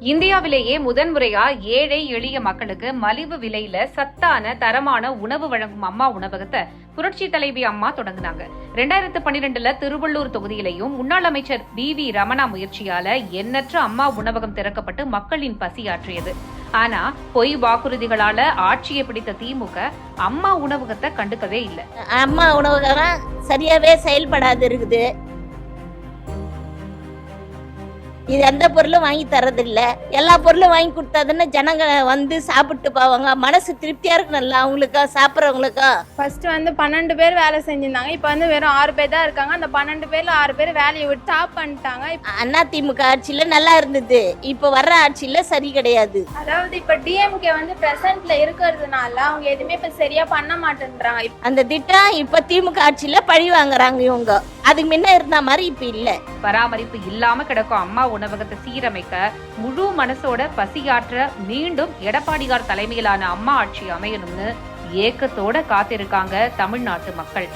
இந்தியாவிலேயே முதன்முறையா ஏழை எளிய மக்களுக்கு மலிவு விலையில சத்தான தரமான உணவு வழங்கும் அம்மா உணவகத்தை புரட்சி தலைவி அம்மா தொடங்குனாங்க. ரெண்டாயிரத்து பன்னிரெண்டுல திருவள்ளூர் தொகுதியிலையும் முன்னாள் அமைச்சர் பி வி ரமணா முயற்சியால எண்ணற்ற அம்மா உணவகம் திறக்கப்பட்டு மக்களின் பசியாற்றியது ஆனா பொய் வாக்குறுதிகளால ஆட்சியை பிடித்த திமுக அம்மா உணவகத்தை கண்டுக்கவே இல்லை. அம்மா உணவகம் சரியாவே செயல்படாது இருக்குது. இது எந்த பொருளும் வாங்கி தரதில்ல எல்லா பொருளும் வாங்கி கொடுத்தாதானே ஜனங்க வந்து சாப்பிட்டு போவாங்க. மனசு திருப்தியா இருக்கணும்ல அவங்களுக்கா சாப்பிட்றவங்களுக்கா? ஃபர்ஸ்ட் வந்து பன்னெண்டு பேர் வேலை செஞ்சிருந்தாங்க. இப்போ வந்து வெறும் ஆறு பேர் தான் இருக்காங்க. அந்த பன்னெண்டு பேர்ல ஆறு பேர் வேலையை விட்டு ஸ்டாப் பண்ணிட்டாங்க. அண்ணா திமுக ஆட்சியில நல்லா இருந்தது. இப்போ வர்ற ஆட்சியில சரி கிடையாது. அதாவது இப்போ டிஎம்கே வந்து பிரசன்ட்ல இருக்கிறதுனால அவங்க எதுவுமே இப்போ சரியா பண்ண மாட்டேன்றாங்க. அந்த திட்டம் இப்ப திமுக ஆட்சியில பழி வாங்குறாங்க இவங்க. அதுக்கு முன்ன இருந்த மாதிரி இப்ப இல்ல. பராமரிப்பு இல்லாம கிடக்கும் அம்மா உணவகத்தை சீரமைக்க முழு மனசோட பசியாற்ற மீண்டும் எடப்பாடியார் தலைமையிலான அம்மா ஆட்சி அமையணும்னு ஏக்கத்தோட காத்திருக்காங்க தமிழ்நாட்டு மக்கள்.